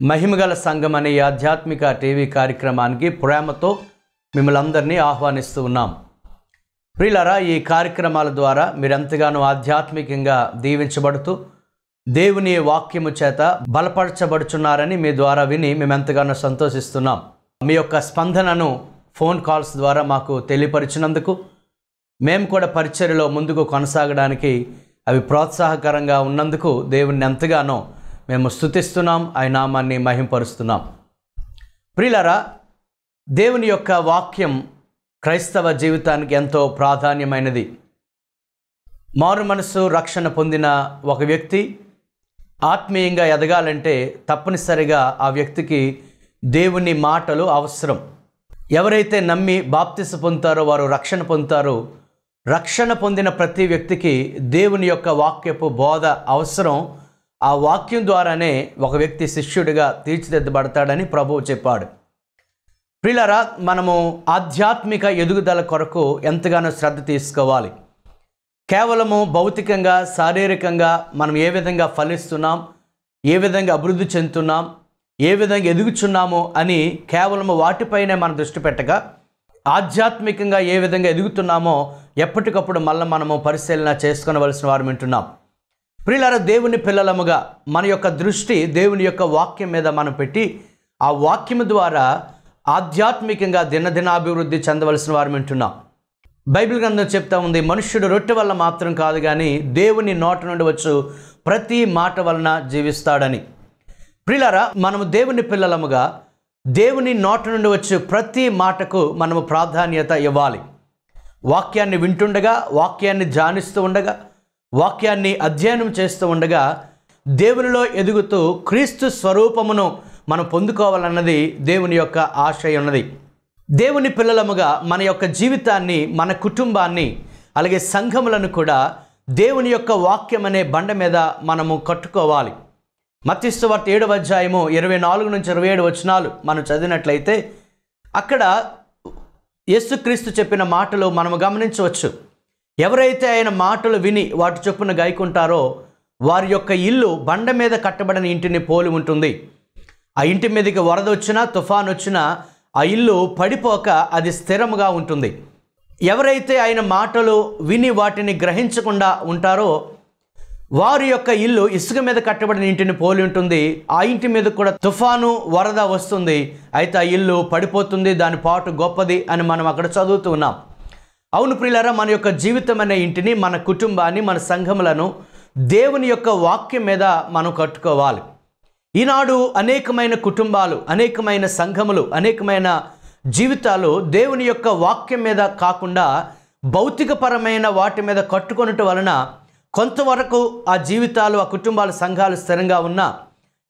మహిమగల సంఘం అనే ఆధ్యాత్మిక టీవీ కార్యక్రమానికి ప్రేమతో మిమ్మల్ని అందరినీ ఆహ్వానిస్తూ ఉన్నాం. ప్రిలరా ఈ కార్యక్రమాల ద్వారా మీరెంతగానో ఆధ్యాత్మికంగా దీవించబడుతూ దేవుని వాక్యము చేత బలపరచబడుచున్నారని మీ ద్వారా విని మేము ఎంతగానో సంతోషిస్తున్నాం. మీ యొక్క స్పందనను ఫోన్ కాల్స్ ద్వారా మాకు తెలియపరిచినందుకు మేము కూడా పరిచర్యలో ముందుకు కొనసాగడానికి అవి ప్రోత్సాహకరంగా ఉన్నందుకు దేవుని ఎంతగానో మేము స్థుతిస్తున్నాం ఆయన నామాన్ని మహింపరుస్తున్నాం. ప్రిలరా దేవుని యొక్క వాక్యం క్రైస్తవ జీవితానికి ఎంతో ప్రాధాన్యమైనది. మారు మనసు రక్షణ పొందిన ఒక వ్యక్తి ఆత్మీయంగా ఎదగాలంటే తప్పనిసరిగా ఆ వ్యక్తికి దేవుని మాటలు అవసరం. ఎవరైతే నమ్మి బాప్తిస పొందుతారో వారు రక్షణ పొందుతారో. రక్షణ పొందిన ప్రతి వ్యక్తికి దేవుని యొక్క వాక్యపు బోధ అవసరం. ఆ వాక్యం ద్వారానే ఒక వ్యక్తి శిష్యుడిగా తీర్చిదిద్దబడతాడని ప్రభువు చెప్పాడు. ప్రిలరా మనము ఆధ్యాత్మిక ఎదుగుదల కొరకు ఎంతగానో శ్రద్ధ తీసుకోవాలి. కేవలము భౌతికంగా శారీరకంగా మనం ఏ విధంగా ఫలిస్తున్నాం ఏ విధంగా అభివృద్ధి చెందుతున్నాం ఏ విధంగా ఎదుగుచున్నాము అని కేవలము వాటిపైనే మనం దృష్టి పెట్టగా ఆధ్యాత్మికంగా ఏ విధంగా ఎదుగుతున్నామో ఎప్పటికప్పుడు మళ్ళీ మనము పరిశీలన చేసుకోవలసిన వారు వింటున్నాం. ప్రియులార దేవుని పిల్లలముగా మన యొక్క దృష్టి దేవుని యొక్క వాక్యం మీద మనం పెట్టి ఆ వాక్యం ద్వారా ఆధ్యాత్మికంగా దినదినాభివృద్ధి చెందవలసిన వారు వింటున్నాం. బైబిల్ గ్రంథం చెప్తా ఉంది మనుష్యుడు రొట్టె వల్ల మాత్రం కాదు కానీ దేవుని నోట నుండి వచ్చు ప్రతి మాట వలన జీవిస్తాడని. ప్రిలరా మనము దేవుని పిల్లలముగా దేవుని నోట నుండి వచ్చే ప్రతి మాటకు మనము ప్రాధాన్యత ఇవ్వాలి. వాక్యాన్ని వింటుండగా వాక్యాన్ని ధ్యానిస్తూ ఉండగా వాక్యాన్ని అధ్యయనం చేస్తూ ఉండగా దేవునిలో ఎదుగుతూ క్రీస్తు స్వరూపమును మనం పొందుకోవాలన్నది దేవుని యొక్క ఆశయం ఉన్నది దేవుని పిల్లలముగా మన యొక్క జీవితాన్ని మన కుటుంబాన్ని అలాగే సంఘములను కూడా దేవుని యొక్క వాక్యం అనే బండ మీద మనము కట్టుకోవాలి. మత్స్యవార్త ఏడవ అధ్యాయము ఇరవై నాలుగు నుంచి ఇరవై ఏడు వచనాలు మనం చదివినట్లయితే అక్కడ యేసుక్రీస్తు చెప్పిన మాటలు మనము గమనించవచ్చు. ఎవరైతే ఆయన మాటలు విని వాటి చొప్పున గాయకుంటారో వారి యొక్క ఇల్లు బండ మీద కట్టబడిన ఇంటిని పోలి ఉంటుంది. ఆ ఇంటి మీదకి వరద వచ్చినా తుఫాన్ వచ్చినా ఆ ఇల్లు పడిపోక అది స్థిరముగా ఉంటుంది. ఎవరైతే ఆయన మాటలు విని వాటిని గ్రహించకుండా ఉంటారో వారి యొక్క ఇల్లు ఇసుక మీద కట్టబడిన ఇంటిని పోలి ఉంటుంది. ఆ ఇంటి మీద కూడా తుఫాను వరద వస్తుంది. అయితే ఆ ఇల్లు పడిపోతుంది. దాని పాటు గొప్పది అని మనం అక్కడ చదువుతూ ఉన్నాం. అవును ప్రియులారా మన యొక్క జీవితం అనే ఇంటిని మన కుటుంబాన్ని మన సంఘములను దేవుని యొక్క వాక్యం మీద మనం కట్టుకోవాలి. ఈనాడు అనేకమైన కుటుంబాలు అనేకమైన సంఘములు అనేకమైన జీవితాలు దేవుని యొక్క వాక్యం మీద కాకుండా భౌతికపరమైన వాటి మీద కట్టుకొనటం వలన కొంతవరకు ఆ జీవితాలు ఆ కుటుంబాల సంఘాలు స్థిరంగా ఉన్నా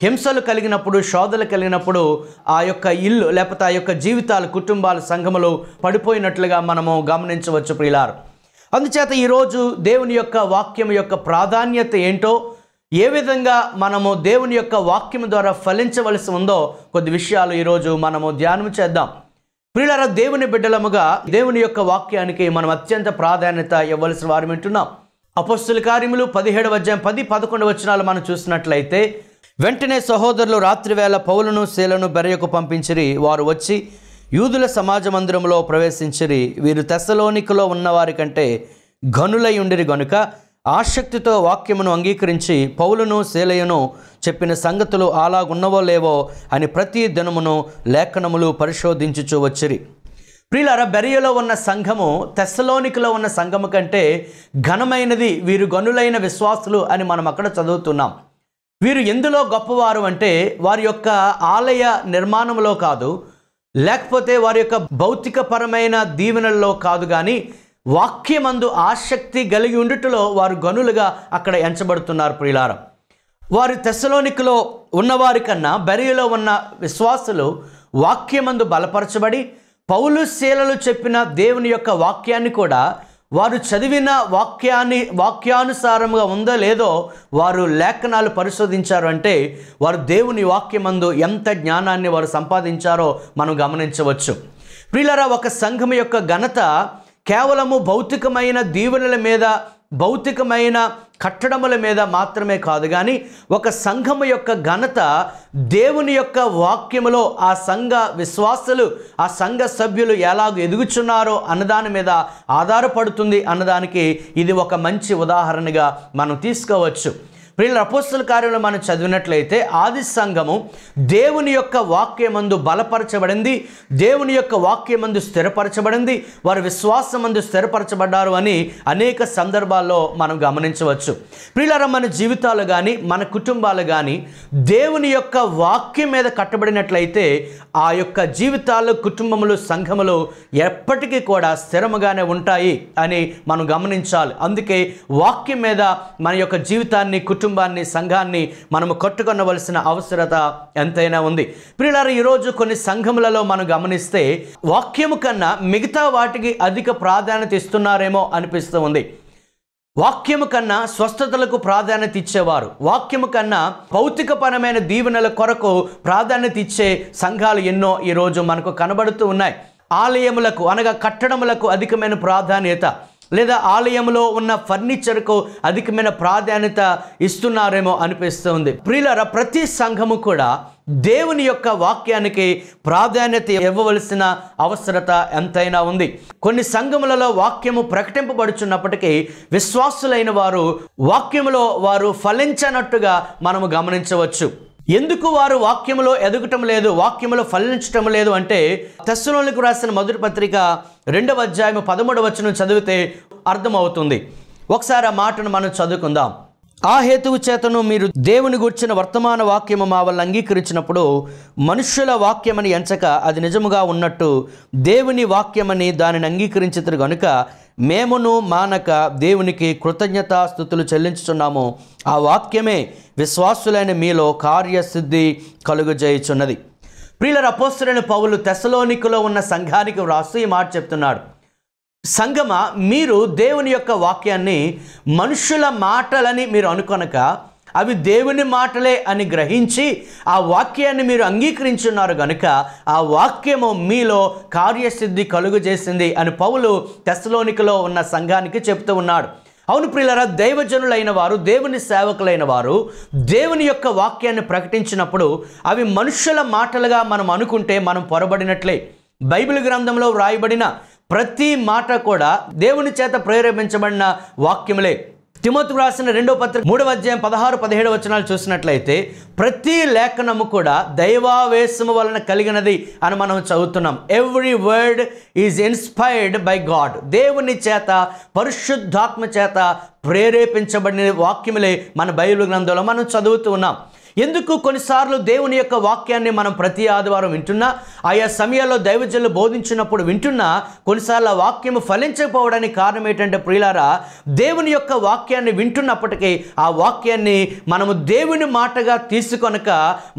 హింసలు కలిగినప్పుడు శోధలు కలిగినప్పుడు ఆ యొక్క ఇల్లు లేకపోతే ఆ యొక్క జీవితాలు కుటుంబాల సంఘములు పడిపోయినట్లుగా మనము గమనించవచ్చు ప్రియులారు. అందుచేత ఈరోజు దేవుని యొక్క వాక్యం యొక్క ప్రాధాన్యత ఏంటో ఏ విధంగా మనము దేవుని యొక్క వాక్యం ద్వారా ఫలించవలసి ఉందో కొద్ది విషయాలు ఈరోజు మనము ధ్యానం చేద్దాం. ప్రియులారా దేవుని బిడ్డలముగా దేవుని యొక్క వాక్యానికి మనం అత్యంత ప్రాధాన్యత ఇవ్వవలసిన వారు వింటున్నాం అపస్తుల కార్యములు పదిహేడు అధ్యాయం పది పదకొండు వచనాలు మనం చూసినట్లయితే వెంటనే సహోదరులు రాత్రివేళ పౌలను శీలను బెరయకు పంపించిరి. వారు వచ్చి యూదుల సమాజ మందిరంలో ప్రవేశించిరి. వీరు తెస్సలోనికలో ఉన్నవారి కంటే ఘనులై ఉండిరి గనుక ఆసక్తితో వాక్యమును అంగీకరించి పౌలును శీలయును చెప్పిన సంగతులు అలాగున్నవో లేవో అని ప్రతి దినమును లేఖనములు పరిశోధించుచూ వచ్చిరి. ప్రియులారా బెరియలో ఉన్న సంఘము తెస్సలోనికలో ఉన్న సంఘము కంటే ఘనమైనది వీరు గనులైన విశ్వాసులు అని మనం అక్కడ చదువుతున్నాం. వీరు ఎందులో గొప్పవారు అంటే వారి యొక్క ఆలయ నిర్మాణంలో కాదు లేకపోతే వారి యొక్క భౌతికపరమైన దీవెనల్లో కాదు కానీ వాక్యమందు ఆసక్తి కలిగి ఉండుటలో వారు గనులుగా అక్కడ ఎంచబడుతున్నారు ప్రియులారం. వారు తెసలోనికలో ఉన్నవారి కన్నా బెరియలో ఉన్న విశ్వాసులు వాక్యమందు బలపరచబడి పౌలు శీలలు చెప్పిన దేవుని యొక్క వాక్యాన్ని కూడా వారు చదివిన వాక్యాన్ని వాక్యానుసారంగా ఉందో లేదో వారు లేఖనాలు పరిశోధించారు అంటే వారు దేవుని వాక్యమందు ఎంత జ్ఞానాన్ని వారు సంపాదించారో మనం గమనించవచ్చు. ప్రియులరా ఒక సంఘం యొక్క ఘనత కేవలము భౌతికమైన దీవెనల మీద భౌతికమైన కట్టడముల మీద మాత్రమే కాదు కానీ ఒక సంఘము యొక్క ఘనత దేవుని యొక్క వాక్యములో ఆ సంఘ విశ్వాసులు ఆ సంఘ సభ్యులు ఎలాగ ఎదుగుచున్నారో అన్నదాని మీద ఆధారపడుతుంది అన్నదానికి ఇది ఒక మంచి ఉదాహరణగా మనం తీసుకోవచ్చు. పిల్లల అపోస్తుల కార్యంలో మనం చదివినట్లయితే ఆది సంఘము దేవుని యొక్క వాక్యమందు బలపరచబడింది దేవుని యొక్క వాక్యమందు స్థిరపరచబడింది వారి విశ్వాసమందు స్థిరపరచబడ్డారు అని అనేక సందర్భాల్లో మనం గమనించవచ్చు. ప్రియులర మన జీవితాలు కానీ మన కుటుంబాలు కానీ దేవుని యొక్క వాక్యం మీద కట్టబడినట్లయితే ఆ యొక్క జీవితాలు కుటుంబములు సంఘములు ఎప్పటికీ కూడా స్థిరముగానే ఉంటాయి అని మనం గమనించాలి. అందుకే వాక్యం మీద మన యొక్క జీవితాన్ని కుటుంబాన్ని సంఘాన్ని మనము కట్టుకొనవలసిన అవసరత ఎంతైనా ఉంది. ప్రియులారా ఈరోజు కొన్ని సంఘములలో మనం గమనిస్తే వాక్యము కన్నా మిగతా వాటికి అధిక ప్రాధాన్యత ఇస్తున్నారేమో అనిపిస్తూ ఉంది. వాక్యము కన్నా స్వస్థతలకు ప్రాధాన్యత ఇచ్చేవారు. వాక్యము కన్నా భౌతికపరమైన దీవెనల కొరకు ప్రాధాన్యత ఇచ్చే సంఘాలు ఎన్నో ఈరోజు మనకు కనబడుతూ ఉన్నాయి. ఆలయములకు అనగా కట్టడములకు అధికమైన ప్రాధాన్యత. లేదా ఆలయంలో ఉన్న ఫర్నిచర్కు అధికమైన ప్రాధాన్యత ఇస్తున్నారేమో అనిపిస్తుంది. ప్రియులర ప్రతి సంఘము కూడా దేవుని యొక్క వాక్యానికి ప్రాధాన్యత ఇవ్వవలసిన అవసరత ఎంతైనా ఉంది. కొన్ని సంఘములలో వాక్యము ప్రకటింపబడుచున్నప్పటికీ విశ్వాసులైన వారు వాక్యములో వారు ఫలించనట్టుగా మనము గమనించవచ్చు. ఎందుకు వారు వాక్యములో ఎదగటం లేదు వాక్యములో ఫలించటం లేదు అంటే తెస్సులోనికి రాసిన మొదటి పత్రిక రెండవ అధ్యాయం పదమూడవ వచనం చదివితే అర్థమవుతుంది. ఒకసారి ఆ మాటను మనం చదువుకుందాం. ఆ హేతువు చేతను మీరు దేవుని గుర్చిన వర్తమాన వాక్యము మా వల్ల అంగీకరించినప్పుడు మనుష్యుల వాక్యమని ఎంచక అది నిజముగా ఉన్నట్టు దేవుని వాక్యమని దానిని అంగీకరించితురు గనుక మేమును మానక దేవునికి కృతజ్ఞతాస్థుతులు చెల్లించుచున్నాము. ఆ వాక్యమే విశ్వాసులైన మీలో కార్యసిద్ధి కలుగజేయుచున్నది. ప్రియుల అపోస్తులైన పౌలు తెసలోనికలో ఉన్న సంఘానికి వ్రాస్తూ ఈ మాట చెప్తున్నాడు. సంగమ మీరు దేవుని యొక్క వాక్యాన్ని మనుషుల మాటలని మీరు అనుకొనక అవి దేవుని మాటలే అని గ్రహించి ఆ వాక్యాన్ని మీరు అంగీకరించున్నారు గనుక ఆ వాక్యము మీలో కార్యసిద్ధి కలుగు చేసింది అని పౌలు తెసలోనికలో ఉన్న సంఘానికి చెప్తూ ఉన్నాడు. అవును ప్రియులరా దైవజనులైన వారు దేవుని సేవకులైన వారు దేవుని యొక్క వాక్యాన్ని ప్రకటించినప్పుడు అవి మనుషుల మాటలుగా మనం అనుకుంటే మనం పొరబడినట్లే. బైబిల్ గ్రంథంలో వ్రాయబడిన ప్రతి మాట కూడా దేవుని చేత ప్రేరేపించబడిన వాక్యములే. తిమోతి రాసిన రెండో పత్రిక మూడవ అధ్యాయం పదహారు పదిహేడు వచనాలు చూసినట్లయితే ప్రతి లేఖనము కూడా దైవావేశము వలన కలిగినది అని మనం చదువుతున్నాం. Every word is inspired by God దేవుని చేత పరిశుద్ధాత్మ చేత ప్రేరేపించబడిన వాక్యములే మన బైబిల్ గ్రంథంలో మనం చదువుతూ ఉన్నాం. ఎందుకు కొన్నిసార్లు దేవుని యొక్క వాక్యాన్ని మనం ప్రతి ఆదివారం వింటున్నా ఆయా సమయాల్లో దైవజనులు బోధించినప్పుడు వింటున్నా కొన్నిసార్లు ఆ వాక్యము ఫలించకపోవడానికి కారణం ఏంటంటే ప్రియులారా దేవుని యొక్క వాక్యాన్ని వింటున్నప్పటికీ ఆ వాక్యాన్ని మనము దేవుని మాటగా తీసుకొనక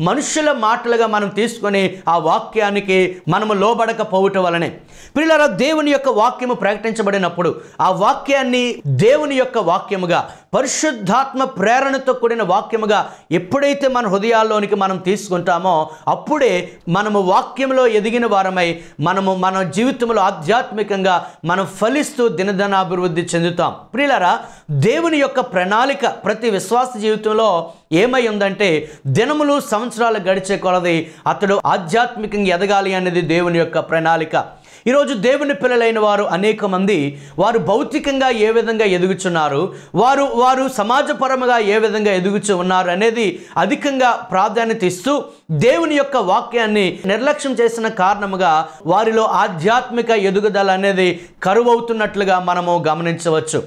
మనుషుల మాటలుగా మనం తీసుకొని ఆ వాక్యానికి మనము లోబడకపోవటం వలనే. ప్రియులారా దేవుని యొక్క వాక్యము ప్రకటించబడినప్పుడు ఆ వాక్యాన్ని దేవుని యొక్క వాక్యముగా పరిశుద్ధాత్మ ప్రేరణతో కూడిన వాక్యముగా ఎప్పుడైతే మన హృదయాల్లోనికి మనం తీసుకుంటామో అప్పుడే మనము వాక్యంలో ఎదిగిన వారమై మనము మన జీవితంలో ఆధ్యాత్మికంగా మనం ఫలిస్తూ దినదనాభివృద్ధి చెందుతాం. ప్రియులరా దేవుని యొక్క ప్రణాళిక ప్రతి విశ్వాస జీవితంలో ఏమై ఉందంటే దినములు సంవత్సరాలు గడిచే కొలది అతడు ఆధ్యాత్మికంగా ఎదగాలి అనేది దేవుని యొక్క ప్రణాళిక. ఈరోజు దేవుని పిల్లలైన వారు అనేక మంది వారు భౌతికంగా ఏ విధంగా ఎదుగుచున్నారు వారు వారు సమాజపరముగా ఏ విధంగా ఎదుగుచు ఉన్నారు అనేది అధికంగా ప్రాధాన్యత ఇస్తూ దేవుని యొక్క వాక్యాన్ని నిర్లక్ష్యం చేసిన కారణముగా వారిలో ఆధ్యాత్మిక ఎదుగుదల అనేది కరువవుతున్నట్లుగా మనము గమనించవచ్చు.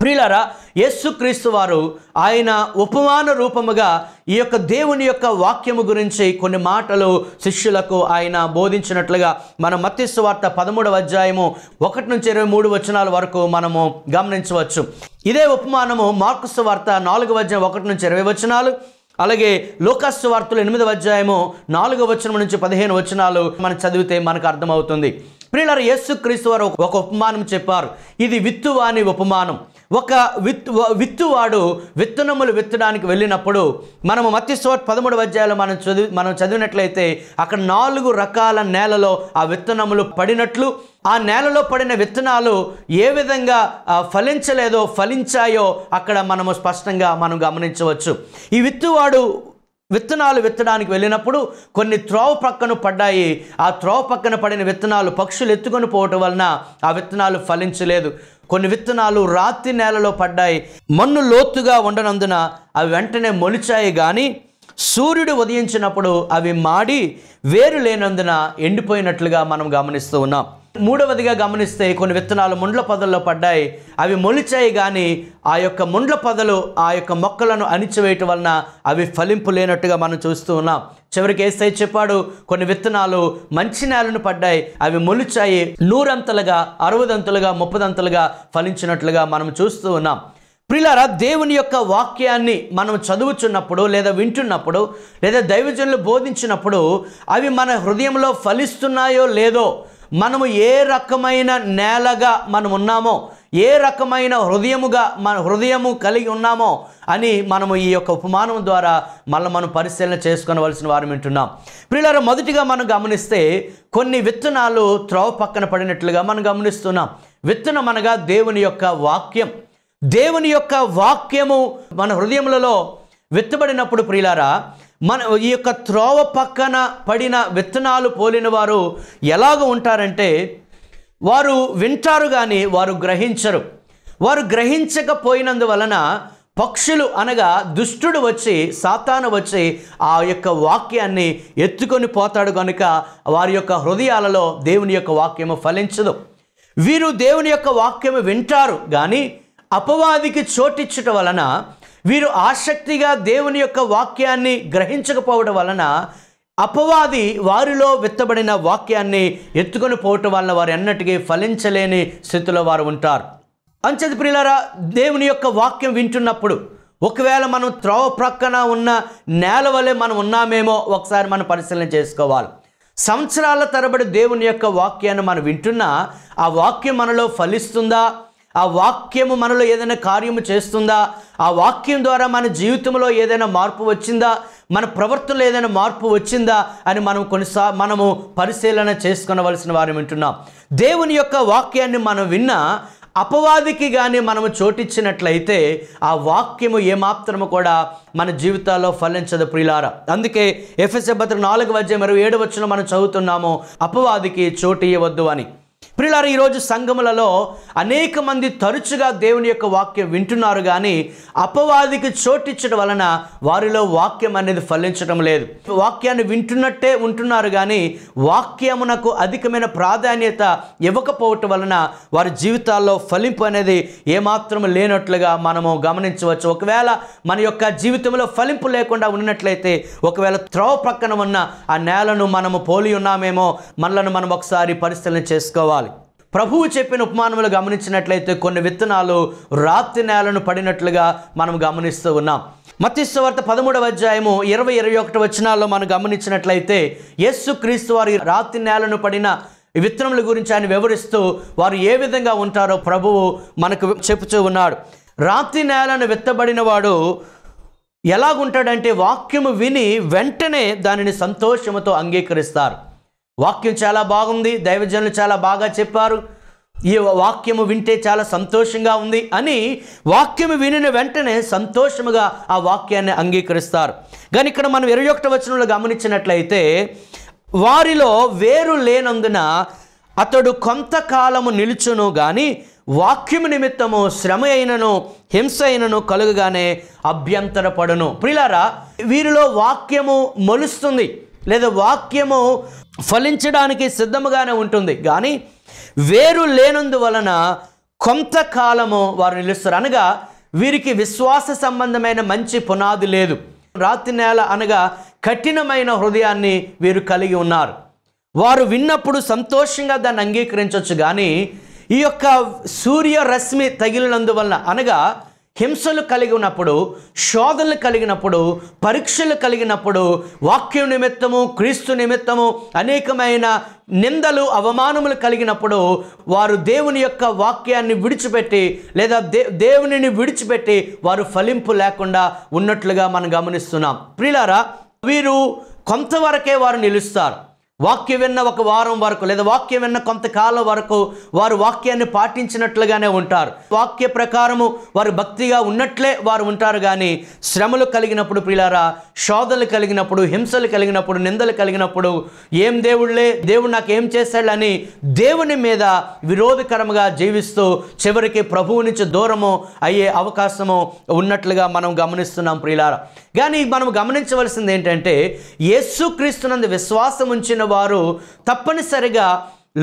ప్రియులారా యేసుక్రీస్తు వారు ఆయన ఉపమాన రూపముగా ఈ యొక్క దేవుని యొక్క వాక్యము గురించి కొన్ని మాటలు శిష్యులకు ఆయన బోధించినట్లుగా మన మత్స్సు వార్త పదమూడవ అధ్యాయము ఒకటి నుంచి ఇరవై మూడు వచనాల వరకు మనము గమనించవచ్చు. ఇదే ఉపమానము మార్కుసు వార్త నాలుగవ అధ్యాయం ఒకటి నుంచి ఇరవై వచనాలు అలాగే లోకాసు వార్తలు ఎనిమిదవ అధ్యాయము నాలుగవ వచనం నుంచి పదిహేను వచనాలు మనం చదివితే మనకు అర్థమవుతుంది. ప్రియులారు యేసుక్రీస్తు వారు ఒక- ఒక ఉపమానం చెప్పారు. ఇది విత్తువాని ఉపమానం. ఒక విత్తు విత్తువాడు విత్తనములు విత్తడానికి వెళ్ళినప్పుడు మనము మత్స్యోట్ పదమూడు అధ్యాయాలు మనం చదివి మనం చదివినట్లయితే అక్కడ నాలుగు రకాల నేలలో ఆ విత్తనములు పడినట్లు ఆ నేలలో పడిన విత్తనాలు ఏ విధంగా ఫలించలేదో ఫలించాయో అక్కడ మనము స్పష్టంగా మనం గమనించవచ్చు. ఈ విత్తువాడు విత్తనాలు విత్తడానికి వెళ్ళినప్పుడు కొన్ని త్రోవ పక్కన పడ్డాయి. ఆ త్రోవ పక్కన పడిన విత్తనాలు పక్షులు ఎత్తుకొని పోవటం వలన ఆ విత్తనాలు ఫలించలేదు. కొన్ని విత్తనాలు రాతి నేలలో పడ్డాయి. మన్ను లోతుగా ఉండనందున అవి వెంటనే మొలిచాయి కానీ సూర్యుడు ఉదయించినప్పుడు అవి మాడి వేరు లేనందున ఎండిపోయినట్లుగా మనం గమనిస్తూ ఉన్నాం. మూడవదిగా గమనిస్తే కొన్ని విత్తనాలు ముండ్ల పొదల్లో పడ్డాయి. అవి మొలిచాయి కానీ ఆ యొక్క ముండ్ల పొదలు ఆ యొక్క మొక్కలను అణిచివేయటం వలన అవి ఫలింపు లేనట్టుగా మనం చూస్తూ ఉన్నాం. చివరికి ఏసై చెప్పాడు కొన్ని విత్తనాలు మంచి నేలను పడ్డాయి అవి మొలిచాయి నూరంతలుగా అరవదంతులుగా ముప్పదంతులుగా ఫలించినట్లుగా మనం చూస్తూ ఉన్నాం. ప్రిలారా దేవుని యొక్క వాక్యాన్ని మనం చదువుచున్నప్పుడు లేదా వింటున్నప్పుడు లేదా దైవజనులు బోధించినప్పుడు అవి మన హృదయంలో ఫలిస్తున్నాయో లేదో మనము ఏ రకమైన నేలగా మనం ఉన్నామో ఏ రకమైన హృదయముగా మన హృదయము కలిగి ఉన్నామో అని మనము ఈ యొక్క ఉపమానం ద్వారా మళ్ళీ మనం పరిశీలన చేసుకోవలసిన వారు వింటున్నాం. ప్రియులారా మొదటిగా మనం గమనిస్తే కొన్ని విత్తనాలు త్రోవ పక్కన పడినట్లుగా మనం గమనిస్తున్నాం. విత్తనం అనగా దేవుని యొక్క వాక్యం. దేవుని యొక్క వాక్యము మన హృదయములలో విత్తబడినప్పుడు ప్రియులారా మన ఈ యొక్క త్రోవ పక్కన పడిన విత్తనాలు పోలిన వారు ఎలాగ ఉంటారంటే వారు వింటారు కానీ వారు గ్రహించరు. వారు గ్రహించకపోయినందువలన పక్షులు అనగా దుష్టుడు వచ్చి సాతాను వచ్చి ఆ యొక్క వాక్యాన్ని ఎత్తుకొని పోతాడు కనుక వారి యొక్క హృదయాలలో దేవుని యొక్క వాక్యము ఫలించదు. వీరు దేవుని యొక్క వాక్యము వింటారు కానీ అపవాదికి చోటిచ్చుట వలన వీరు ఆసక్తిగా దేవుని యొక్క వాక్యాన్ని గ్రహించకపోవడం వలన అపవాది వారిలో విత్తబడిన వాక్యాన్ని ఎత్తుకొని పోవటం వలన వారు ఎన్నటికీ ఫలించలేని స్థితిలో వారు ఉంటారు. అంచది ప్రియులారా దేవుని యొక్క వాక్యం వింటున్నప్పుడు ఒకవేళ మనం త్రోవ ప్రక్కన ఉన్న నేల వలె మనం ఉన్నామేమో ఒకసారి మనం పరిశీలన చేసుకోవాలి. సంవత్సరాల తరబడి దేవుని యొక్క వాక్యాన్ని మనం వింటున్నా ఆ వాక్యం మనలో ఫలిస్తుందా? ఆ వాక్యము మనలో ఏదైనా కార్యము చేస్తుందా? ఆ వాక్యం ద్వారా మన జీవితంలో ఏదైనా మార్పు వచ్చిందా? మన ప్రవర్తనలో ఏదైనా మార్పు వచ్చిందా? అని మనం కొన్నిసా మనము పరిశీలన చేసుకునవలసిన వారు వింటున్నాం. దేవుని యొక్క వాక్యాన్ని మనం విన్నా అపవాదికి కానీ మనము చోటిచ్చినట్లయితే ఆ వాక్యము ఏమాత్రము కూడా మన జీవితాల్లో ఫలించదు ప్రియులారా. అందుకే ఎఫ్ఎస్ఎ భద్ర నాలుగు వద్య మరియు ఏడు వచ్చిన మనం చదువుతున్నాము అపవాదికి చోటు ఇవ్వద్దు అని. ప్రిలారు ఈరోజు సంఘములలో అనేక మంది తరచుగా దేవుని యొక్క వాక్యం వింటున్నారు కానీ అపవాదికి చోటిచ్చడం వలన వారిలో వాక్యం అనేది ఫలించడం లేదు. వాక్యాన్ని వింటున్నట్టే ఉంటున్నారు కానీ వాక్యమునకు అధికమైన ప్రాధాన్యత ఇవ్వకపోవటం వలన వారి జీవితాల్లో ఫలింపు అనేది ఏమాత్రం లేనట్లుగా మనము గమనించవచ్చు. ఒకవేళ మన యొక్క జీవితంలో ఫలింపు లేకుండా ఉన్నట్లయితే ఒకవేళ త్రోవ ప్రక్కన ఉన్న ఆ నేలను మనము పోలి ఉన్నామేమో మనలను మనం ఒకసారి పరిశీలన చేసుకోవాలి. ప్రభువు చెప్పిన ఉపమానములు గమనించినట్లయితే కొన్ని విత్తనాలు రాత్రి నేలను పడినట్లుగా మనం గమనిస్తూ ఉన్నాం. మత్స్యవార్త పదమూడవ అధ్యాయము ఇరవై ఇరవై ఒకటి వచనాల్లో మనం గమనించినట్లయితే యస్సు క్రీస్తు వారి రాతి నేలను పడిన విత్తనముల గురించి ఆయన వివరిస్తూ వారు ఏ విధంగా ఉంటారో ప్రభువు మనకు చెప్పుచూ ఉన్నాడు. రాతి నేలను విత్తబడిన వాడు ఎలాగుంటాడంటే వాక్యము విని వెంటనే దానిని సంతోషముతో అంగీకరిస్తారు. వాక్యం చాలా బాగుంది దైవజనులు చాలా బాగా చెప్పారు. ఈ వాక్యము వింటే చాలా సంతోషంగా ఉంది అని వాక్యము వినిన వెంటనే సంతోషముగా ఆ వాక్యాన్ని అంగీకరిస్తారు. కానీ ఇక్కడ మనం ఇరవై ఒకటి వచనంలో గమనించినట్లయితే వారిలో వేరు లేనందున అతడు కొంతకాలము నిలుచును కానీ వాక్యము నిమిత్తము శ్రమ అయినను హింస అయినను కలుగగానే అభ్యంతరపడను. ప్రిలారా వీరిలో వాక్యము మొలుస్తుంది. లేదా వాక్యము ఫలించడానికి సిద్ధముగానే ఉంటుంది. కానీ వేరు లేనందువలన కొంతకాలము వారు నిలుస్తారు. అనగా వీరికి విశ్వాస సంబంధమైన మంచి పునాది లేదు. రాతి నేల అనగా కఠినమైన హృదయాన్ని వీరు కలిగి ఉన్నారు. వారు విన్నప్పుడు సంతోషంగా దాన్ని అంగీకరించవచ్చు కానీ ఈ యొక్క సూర్యరశ్మి తగిలినందువలన అనగా హింసలు కలిగి ఉన్నప్పుడు శోధనలు కలిగినప్పుడు పరీక్షలు కలిగినప్పుడు వాక్యం నిమిత్తము క్రీస్తు నిమిత్తము అనేకమైన నిందలు అవమానములు కలిగినప్పుడు వారు దేవుని యొక్క వాక్యాన్ని విడిచిపెట్టి లేదా దే దేవునిని విడిచిపెట్టి వారు ఫలింపు లేకుండా ఉన్నట్లుగా మనం గమనిస్తున్నాం. ప్రిలారా వీరు కొంతవరకే వారు నిలుస్తారు. వాక్యం విన్న ఒక వారం వరకు లేదా వాక్యం విన్న కొంతకాలం వరకు వారు వాక్యాన్ని పాటించినట్లుగానే ఉంటారు. వాక్య ప్రకారము వారు భక్తిగా ఉన్నట్లే వారు ఉంటారు కానీ శ్రమలు కలిగినప్పుడు ప్రిలారా శోధనలు కలిగినప్పుడు హింసలు కలిగినప్పుడు నిందలు కలిగినప్పుడు ఏం దేవుళ్ళే దేవుడు నాకు ఏం చేశాడని దేవుని మీద విరోధకరముగా జీవిస్తూ చివరికి ప్రభువు నుంచి దూరము అయ్యే అవకాశము ఉన్నట్లుగా మనం గమనిస్తున్నాం ప్రియులారా. కానీ మనం గమనించవలసింది ఏంటంటే యేసుక్రీస్తునందు విశ్వాసం ఉంచిన వారు తప్పనిసరిగా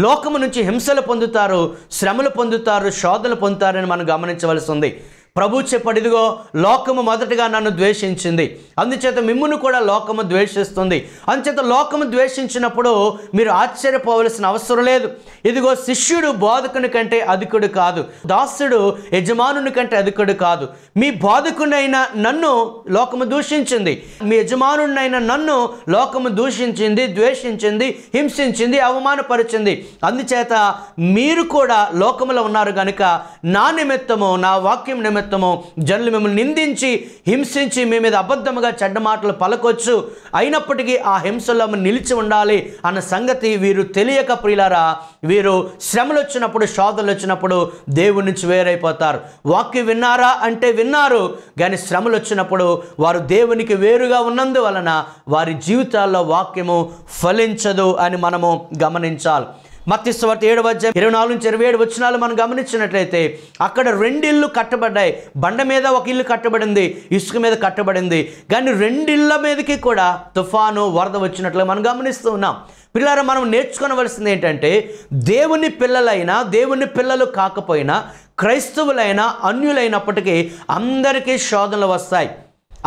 లోకము నుంచి హింసలు పొందుతారు శ్రమలు పొందుతారు శోధనలు పొందుతారని మనం గమనించవలసి ఉంది. ప్రభు చెప్పడిదిగో లోకము మొదటగా నన్ను ద్వేషించింది. అందుచేత మిమ్మును కూడా లోకము ద్వేషిస్తుంది. అందుచేత లోకము ద్వేషించినప్పుడు మీరు ఆశ్చర్యపోవలసిన అవసరం లేదు. ఇదిగో శిష్యుడు బోధకుని కంటే అధికుడు కాదు. దాసుడు యజమానుని కంటే అధికుడు కాదు. మీ బోధకునైన నన్ను లోకము దూషించింది. మీ యజమానునైన నన్ను లోకము దూషించింది ద్వేషించింది హింసించింది అవమానపరిచింది. అందుచేత మీరు కూడా లోకములో ఉన్నారు కనుక నా నిమిత్తము నా వాక్యం నిమిత్తం నిమిత్తము జనులు మిమ్మల్ని నిందించి హింసించి మీ మీద అబద్ధముగా చెడ్డ మాటలు పలకొచ్చు. అయినప్పటికీ ఆ హింసలో నిలిచి ఉండాలి అన్న సంగతి వీరు తెలియక ప్రియులారా వీరు శ్రమలు వచ్చినప్పుడు శోధనలు వచ్చినప్పుడు దేవుడి నుంచి వేరైపోతారు. వాక్యం విన్నారా అంటే విన్నారు కానీ శ్రమలు వచ్చినప్పుడు వారు దేవునికి వేరుగా ఉన్నందువలన వారి జీవితాల్లో వాక్యము ఫలించదు అని మనము గమనించాలి. మత్స్యవార్త ఏడవ అధ్యాయం ఇరవై నాలుగు నుంచి ఇరవై ఏడు వచ్చినాలు మనం గమనించినట్లయితే అక్కడ రెండిళ్ళు కట్టబడ్డాయి. బండ మీద ఒక ఇల్లు కట్టబడింది ఇసుక మీద కట్టబడింది. కానీ రెండిళ్ళ మీదకి కూడా తుఫాను వరద వచ్చినట్లు మనం గమనిస్తూ ఉన్నాం. పిల్లలు మనం నేర్చుకోవలసింది ఏంటంటే దేవుని పిల్లలైనా దేవుని పిల్లలు కాకపోయినా క్రైస్తవులైనా అన్యులైనప్పటికీ అందరికీ శోధనలు వస్తాయి.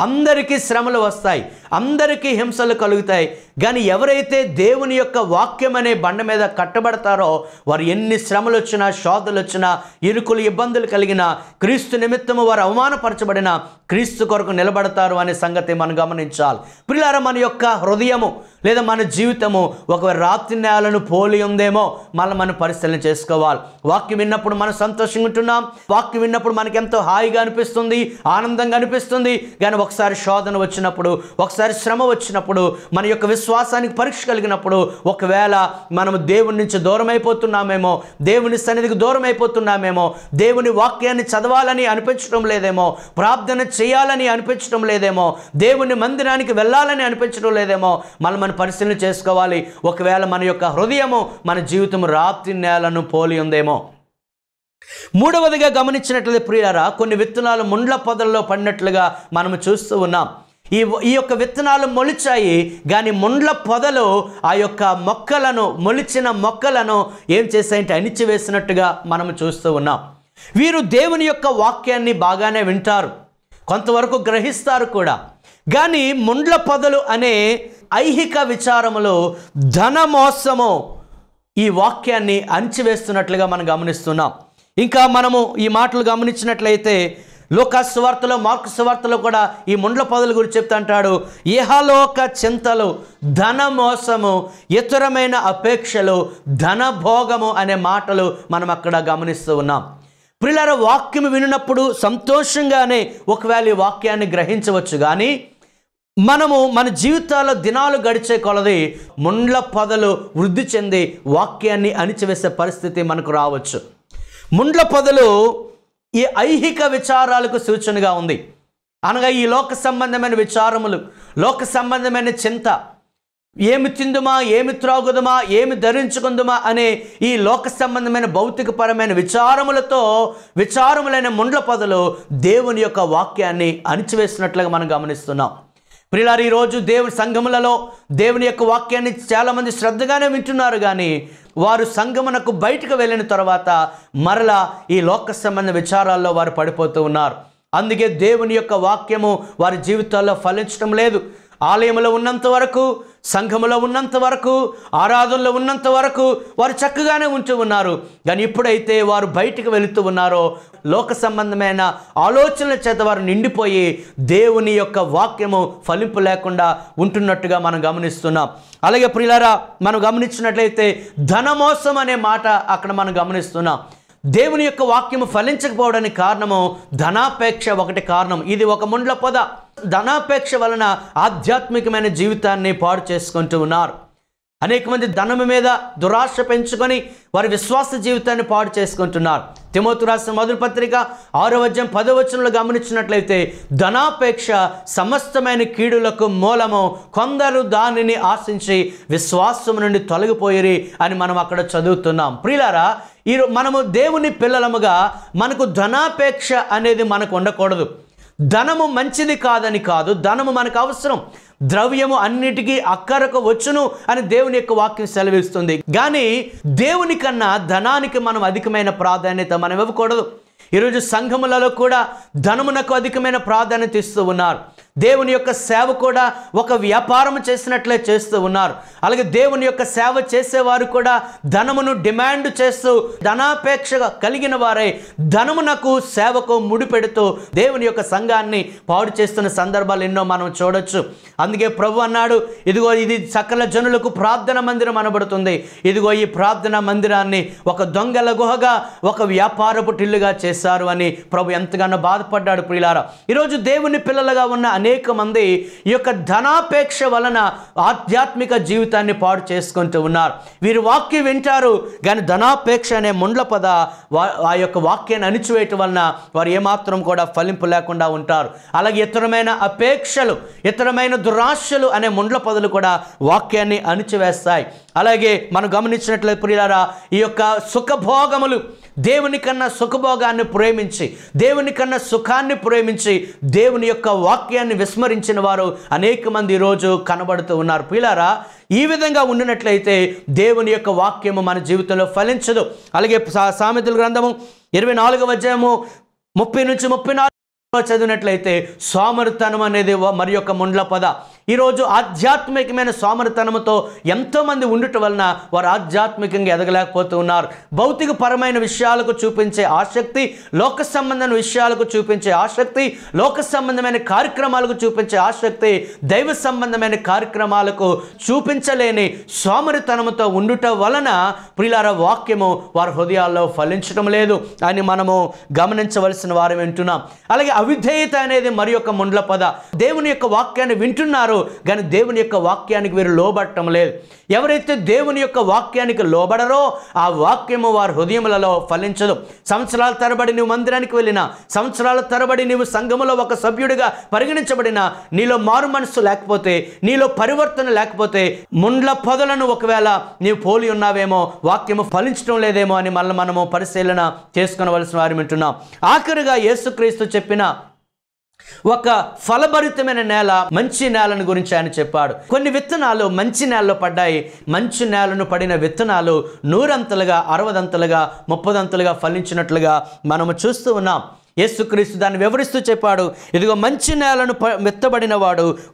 అందరికీ శ్రమలు వస్తాయి అందరికీ హింసలు కలుగుతాయి. కానీ ఎవరైతే దేవుని యొక్క వాక్యం అనే బండ మీద కట్టబడతారో వారు ఎన్ని శ్రమలు వచ్చినా శోధలు వచ్చినా ఇరుకులు ఇబ్బందులు కలిగిన క్రీస్తు నిమిత్తము వారు అవమానపరచబడిన క్రీస్తు కొరకు నిలబడతారు అనే సంగతి మనం గమనించాలి. పిల్లార మన యొక్క హృదయము లేదా మన జీవితము ఒక రాత్రి నేలను పోలి ఉందేమో మళ్ళీ మనం పరిశీలన చేసుకోవాలి. వాక్యం విన్నప్పుడు మనం సంతోషంగా ఉంటున్నాం. వాక్యం విన్నప్పుడు మనకి ఎంతో హాయిగా అనిపిస్తుంది ఆనందంగా అనిపిస్తుంది. కానీ ఒకసారి శోధన వచ్చినప్పుడు ఒకసారి శ్రమ వచ్చినప్పుడు మన యొక్క విశ్వాసానికి పరీక్ష కలిగినప్పుడు ఒకవేళ మనము దేవుని నుంచి దూరం అయిపోతున్నామేమో దేవుని సన్నిధికి దూరం అయిపోతున్నామేమో దేవుని వాక్యాన్ని చదవాలని అనిపించడం లేదేమో ప్రార్థన చేయాలని అనిపించడం లేదేమో దేవుని మందిరానికి వెళ్ళాలని అనిపించడం లేదేమో మనం మనం పరిశీలన చేసుకోవాలి. ఒకవేళ మన యొక్క హృదయము మన జీవితం రాత్రి నేలను పోలి ఉందేమో. మూడవదిగా గమనించినట్లయితే ప్రియారా కొన్ని విత్తనాలు ముండ్ల పొదల్లో పడినట్లుగా మనము చూస్తూ ఉన్నాం. ఈ ఈ యొక్క విత్తనాలు మొలిచాయి కానీ ముండ్ల పొదలు ఆ యొక్క మొక్కలను మొలిచిన మొక్కలను ఏం చేశాయంటే అణిచివేసినట్టుగా మనము చూస్తూ ఉన్నాం. వీరు దేవుని యొక్క వాక్యాన్ని బాగానే వింటారు. కొంతవరకు గ్రహిస్తారు కూడా. కానీ ముండ్ల పొదలు అనే ఐహిక విచారములో ధన మోసము ఈ వాక్యాన్ని అణిచివేస్తున్నట్లుగా మనం గమనిస్తున్నాం. ఇంకా మనము ఈ మాటలు గమనించినట్లయితే లోక సువార్తలో మార్కు సువార్తలో కూడా ఈ ముండ్ల పదుల గురించి చెప్తుంటాడు ఇహలోక చింతలు ధన మోసము ఇతరమైన అపేక్షలు ధన భోగము అనే మాటలు మనం అక్కడ గమనిస్తూ ఉన్నాం. పిల్లల వాక్యం వినినప్పుడు సంతోషంగానే ఒకవేళ ఈ వాక్యాన్ని గ్రహించవచ్చు కానీ మనము మన జీవితాల్లో దినాలు గడిచే కొలది ముండ్ల పొదలు వృద్ధి చెంది వాక్యాన్ని అణిచివేసే పరిస్థితి మనకు రావచ్చు. ముండ్ల పొదలు ఈ ఐహిక విచారాలకు సూచనగా ఉంది. అనగా ఈ లోక సంబంధమైన విచారములు లోక సంబంధమైన చింత ఏమి తిందుమా ఏమి త్రాగుదుమా ఏమి ధరించుకుందుమా అనే ఈ లోక సంబంధమైన భౌతికపరమైన విచారములతో విచారములైన ముండ్ల పొదలు దేవుని యొక్క వాక్యాన్ని అణిచివేసినట్లుగా మనం గమనిస్తున్నాం. ప్రిలారు ఈరోజు దేవుని సంఘములలో దేవుని యొక్క వాక్యాన్ని చాలామంది శ్రద్ధగానే వింటున్నారు కానీ వారు సంగమునకు బయటకు వెళ్ళిన తర్వాత మరలా ఈ లోక సంబంధ విచారాల్లో వారు పడిపోతూ ఉన్నారు. అందుకే దేవుని యొక్క వాక్యము వారి జీవితాల్లో ఫలించడం లేదు. ఆలయంలో ఉన్నంత వరకు సంఘములో ఉన్నంత వరకు ఆరాధనలో ఉన్నంత వరకు వారు చక్కగానే ఉంచి ఉన్నారు. కానీ ఎప్పుడైతే వారు బయటికి వెళుతూ ఉన్నారో లోక సంబంధమైన ఆలోచనల చేత వారు నిండిపోయి దేవుని యొక్క వాక్యము ఫలింపు లేకుండా ఉంటున్నట్టుగా మనం గమనిస్తున్నాం. అలాగే ప్రియులారా మనం గమనించినట్లయితే ధనమోసం అనే మాట అక్కడ మనం గమనిస్తున్నాం. దేవుని యొక్క వాక్యము ఫలించకపోవడానికి కారణము ధనాపేక్ష ఒకటి కారణం. ఇది ఒక ముండ్ల పొద. ధనాపేక్ష వలన ఆధ్యాత్మికమైన జీవితాన్ని పాడు చేసుకుంటూ ఉన్నారు. అనేక మంది ధనము మీద దురాశ పెంచుకొని వారి విశ్వాస జీవితాన్ని పాడు చేసుకుంటున్నారు. తిమోతు రాసిన మొదటి పత్రిక ఆరో అధ్యాయం పదో వచనంలో గమనించినట్లయితే ధనాపేక్ష సమస్తమైన కీడులకు మూలము కొందరు దానిని ఆశించి విశ్వాసం నుండి తొలగిపోయిరి అని మనం అక్కడ చదువుతున్నాం. ప్రియులారా ఈ మనము దేవుని పిల్లలముగా మనకు ధనాపేక్ష అనేది మనకు ఉండకూడదు. ధనము మంచిది కాదని కాదు ధనము మనకు అవసరం. ద్రవ్యము అన్నిటికీ అక్కరకు వచ్చును అని దేవుని యొక్క వాక్యం సెలవిస్తుంది. కానీ దేవుని కన్నా ధనానికి మనం అధికమైన ప్రాధాన్యత మనం ఇవ్వకూడదు. ఈరోజు సంఘములలో కూడా ధనమునకు అధికమైన ప్రాధాన్యత ఇస్తూ ఉన్నారు. దేవుని యొక్క సేవ కూడా ఒక వ్యాపారం చేసినట్లే చేస్తూ ఉన్నారు. అలాగే దేవుని యొక్క సేవ చేసేవారు కూడా ధనమును డిమాండ్ చేస్తూ ధనాపేక్ష కలిగిన వారై ధనమునకు సేవకు ముడిపెడుతూ దేవుని యొక్క సంఘాన్ని పాడు చేస్తున్న సందర్భాలు ఎన్నో మనం చూడొచ్చు. అందుకే ప్రభు అన్నాడు ఇదిగో ఇది సకల జనులకు ప్రార్థన మందిరం అనబడుతుంది. ఇదిగో ఈ ప్రార్థన మందిరాన్ని ఒక దొంగల గుహగా ఒక వ్యాపారపు టిల్లుగా చేశారు అని ప్రభు ఎంతగానో బాధపడ్డాడు ప్రియులారా. ఈరోజు దేవుని పిల్లలుగా ఉన్న అనేక మంది ఈ యొక్క ధనాపేక్ష వలన ఆధ్యాత్మిక జీవితాన్ని పాడు చేసుకుంటూ ఉన్నారు. వీరు వాక్యం వింటారు కానీ ధనాపేక్ష అనే ముండ్ల పద వా- ఆ యొక్క వాక్యాన్ని అణిచివేయటం వలన వారు ఏమాత్రం కూడా ఫలింపు లేకుండా ఉంటారు. అలాగే ఇతరమైన అపేక్షలు ఇతరమైన దురాశలు అనే ముండ్ల పదలు కూడా వాక్యాన్ని అణిచివేస్తాయి. అలాగే మనం గమనించినట్లయితే ప్రియులారా ఈ యొక్క సుఖభోగములు దేవుని కన్నా సుఖభోగాన్ని ప్రేమించి దేవుని కన్నా సుఖాన్ని ప్రేమించి దేవుని యొక్క వాక్యాన్ని విస్మరించిన వారు అనేక మంది ఈరోజు కనబడుతూ ఉన్నారు. పిల్లారా ఈ విధంగా ఉండినట్లయితే దేవుని యొక్క వాక్యము మన జీవితంలో ఫలించదు. అలాగే సా- సామెతల గ్రంథము ఇరవై నాలుగవ అధ్యాయము ముప్పై నుంచి ముప్పై నాలుగు చదివినట్లయితే సోమరితనం అనేది మరి యొక్క ముండ్ల పద. ఈరోజు ఆధ్యాత్మికమైన సోమరితనంతో ఎంతోమంది ఉండటం వలన వారు ఆధ్యాత్మికంగా ఎదగలేకపోతూ ఉన్నారు భౌతిక పరమైన విషయాలకు చూపించే ఆసక్తి లోక సంబంధమైన విషయాలకు చూపించే ఆసక్తి లోక సంబంధమైన కార్యక్రమాలకు చూపించే ఆసక్తి దైవ సంబంధమైన కార్యక్రమాలకు చూపించలేని సోమరితనంతో ఉండుట వలన ప్రిలార వాక్యము వారి హృదయాల్లో ఫలించడం లేదు అని మనము గమనించవలసిన వారు వింటున్నాం. అలాగే అవిధేయత అనేది మరి యొక్క ముండ్ల పద. దేవుని యొక్క వాక్యాన్ని వింటున్నారు కానీ దేవుని యొక్క వాక్యానికి వీరు లోబడటం లేదు. ఎవరైతే దేవుని యొక్క వాక్యానికి లోబడరో ఆ వాక్యము వారి హృదయములలో ఫలించదు. సంవత్సరాల తరబడి నువ్వు మందిరానికి వెళ్ళినా సంవత్సరాల తరబడి నీవు సంఘములో ఒక సభ్యుడిగా పరిగణించబడిన నీలో మారు మనస్సు లేకపోతే నీలో పరివర్తన లేకపోతే ముండ్ల పొదలను ఒకవేళ నీవు పోలి ఉన్నావేమో వాక్యము ఫలించడం లేదేమో అని మళ్ళీ మనము పరిశీలన చేసుకోవలసిన వారి వింటున్నాం ఆఖరుగా యేసుక్రీస్తు చెప్పిన ఒక ఫలభరితమైన నేల మంచి నేలను గురించి ఆయన చెప్పాడు. కొన్ని విత్తనాలు మంచి నేలలో పడ్డాయి. మంచి నేలను పడిన విత్తనాలు నూరంతలుగా అరవదంతలుగా ముప్పదంతలుగా ఫలించినట్లుగా మనము చూస్తూ ఉన్నాం. యేసుక్రీస్తు దాన్ని వివరిస్తూ చెప్పాడు. ఇదిగో మంచి నేలను ప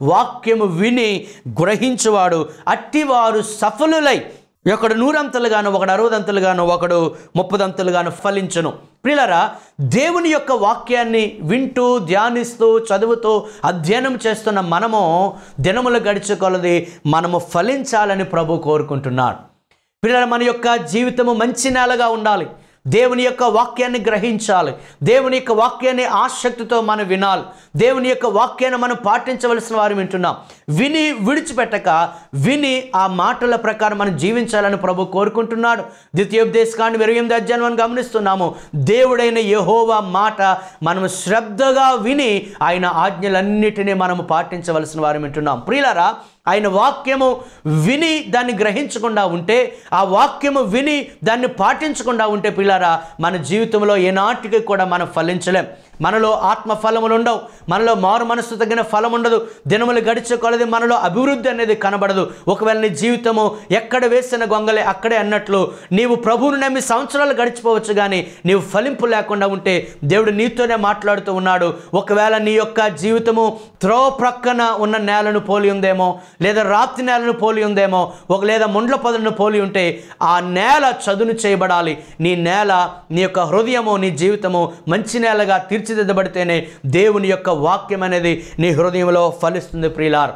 వాక్యము విని గ్రహించువాడు. అట్టివారు సఫలులై ఒకడు నూరంతలుగాను ఒకడు అరవదంతలుగాను ఒకడు ముప్పదంతలుగాను ఫలించను. ప్రిలరా దేవుని యొక్క వాక్యాన్ని వింటూ ధ్యానిస్తూ చదువుతూ అధ్యయనం చేస్తున్న మనము దినములు గడిచుకొలది మనము ఫలించాలని ప్రభు కోరుకుంటున్నాడు. పిల్లల మన యొక్క జీవితము మంచి నేలగా ఉండాలి. దేవుని యొక్క వాక్యాన్ని గ్రహించాలి. దేవుని యొక్క వాక్యాన్ని ఆసక్తితో మనం వినాలి. దేవుని యొక్క వాక్యాన్ని మనం పాటించవలసిన వారు వింటున్నాం. విని విడిచిపెట్టక విని ఆ మాటల ప్రకారం మనం జీవించాలని ప్రభు కోరుకుంటున్నాడు. ద్వితీయోపదేశకాన్ని ఇరవై ఎనిమిది అధ్యాయం మనం గమనిస్తున్నాము. దేవుడైన యహోవా మాట మనము శ్రద్ధగా విని ఆయన ఆజ్ఞలన్నిటినీ మనం పాటించవలసిన వారు వింటున్నాం. ప్రియులరా ఆయన వాక్యము విని దాన్ని గ్రహించకుండా ఉంటే ఆ వాక్యము విని దాన్ని పాటించకుండా ఉంటే పిల్లారా మన జీవితంలో ఏనాటికి కూడా మనం ఫలించలేం. మనలో ఆత్మ ఫలములు ఉండవు. మనలో మారు మనసు తగిన ఫలం ఉండదు. దినములు గడిచే కొలది మనలో అభివృద్ధి అనేది కనబడదు. ఒకవేళ నీ జీవితము ఎక్కడ వేసిన గొంగలే అక్కడే అన్నట్లు నీవు ప్రభువును నమ్మి సంవత్సరాలు గడిచిపోవచ్చు కానీ నీవు ఫలింపు లేకుండా ఉంటే దేవుడు నీతోనే మాట్లాడుతూ ఉన్నాడు. ఒకవేళ నీ యొక్క జీవితము త్రో ప్రక్కన ఉన్న నేలను పోలి ఉందేమో లేదా రాత్రి నేలను పోలి ఉందేమో ఒక లేదా ముండ్ల పొదలను పోలి ఉంటే ఆ నేల చదును చేయబడాలి. నీ నేల నీ యొక్క హృదయము నీ జీవితము మంచి నేలగా తీర్చిదిద్దబడితేనే దేవుని యొక్క వాక్యం అనేది నీ హృదయంలో ఫలిస్తుంది ప్రియులార్.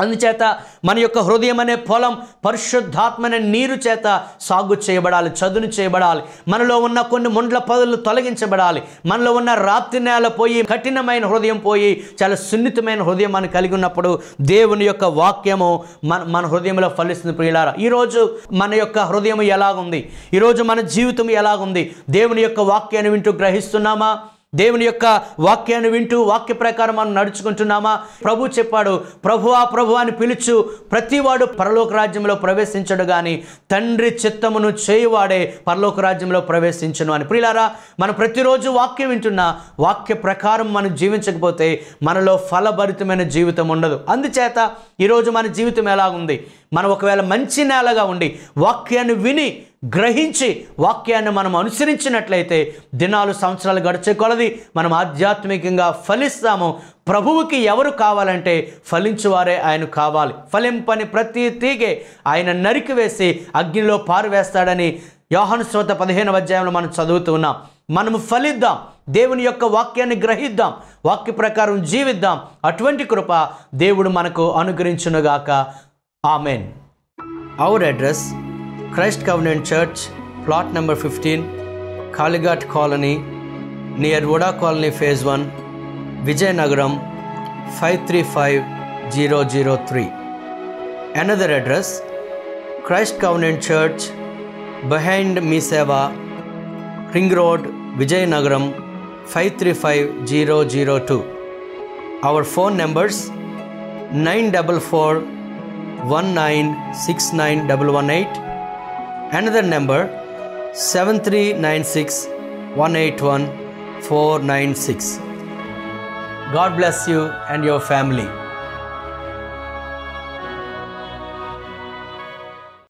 అందుచేత మన యొక్క హృదయం అనే పొలం పరిశుద్ధాత్మనే నీరు చేత సాగు చేయబడాలి చదును చేయబడాలి. మనలో ఉన్న కొన్ని ముండ్ల పదులు తొలగించబడాలి. మనలో ఉన్న రాత్రి నేల పోయి కఠినమైన హృదయం పోయి చాలా సున్నితమైన హృదయం మనం కలిగి ఉన్నప్పుడు దేవుని యొక్క వాక్యము మన మన హృదయంలో ఫలిస్తుంది ప్రియులారా. ఈరోజు మన యొక్క హృదయం ఎలాగుంది? ఈరోజు మన జీవితం ఎలాగుంది? దేవుని యొక్క వాక్యాన్ని వింటూ గ్రహిస్తున్నామా? దేవుని యొక్క వాక్యాన్ని వింటూ వాక్య ప్రకారం మనం నడుచుకుంటున్నామా? ప్రభు చెప్పాడు ప్రభువా ప్రభు అని పిలుచు ప్రతివాడు పరలోక రాజ్యంలో ప్రవేశించడు కానీ తండ్రి చిత్తమును చేయువాడే పరలోక రాజ్యంలో ప్రవేశించను అని. ప్రియులారా మనం ప్రతిరోజు వాక్యం వింటున్నా వాక్య ప్రకారం మనం జీవించకపోతే మనలో ఫలభరితమైన జీవితం ఉండదు. అందుచేత ఈరోజు మన జీవితం ఎలాగుంది? మనం ఒకవేళ మంచి నేలగా ఉండి వాక్యాన్ని విని గ్రహించి వాక్యాన్ని మనం అనుసరించినట్లయితే దినాలు సంవత్సరాలు గడిచే కొలది మనం ఆధ్యాత్మికంగా ఫలిస్తాము. ప్రభువుకి ఎవరు కావాలంటే ఫలించువారే ఆయన కావాలి. ఫలింపని ప్రతి తీగే ఆయన నరికివేసి అగ్నిలో పారువేస్తాడని యోహాను శ్రోత పదిహేను అధ్యాయంలో మనం చదువుతూ ఉన్నాం. మనము ఫలిద్దాం. దేవుని యొక్క వాక్యాన్ని గ్రహిద్దాం. వాక్య ప్రకారం జీవిద్దాం. అటువంటి కృప దేవుడు మనకు అనుగ్రహించునుగాక. Amen. Our address Christ Covenant Church, plot number 15, Kaligat Colony, near Voda Colony Phase 1, Vijayanagaram 535003. Another address Christ Covenant Church, behind Miseva, Ring Road, Vijayanagaram 535002. Our phone numbers 944 1969118 another number seven three nine six one eight one four nine six. god bless you and your family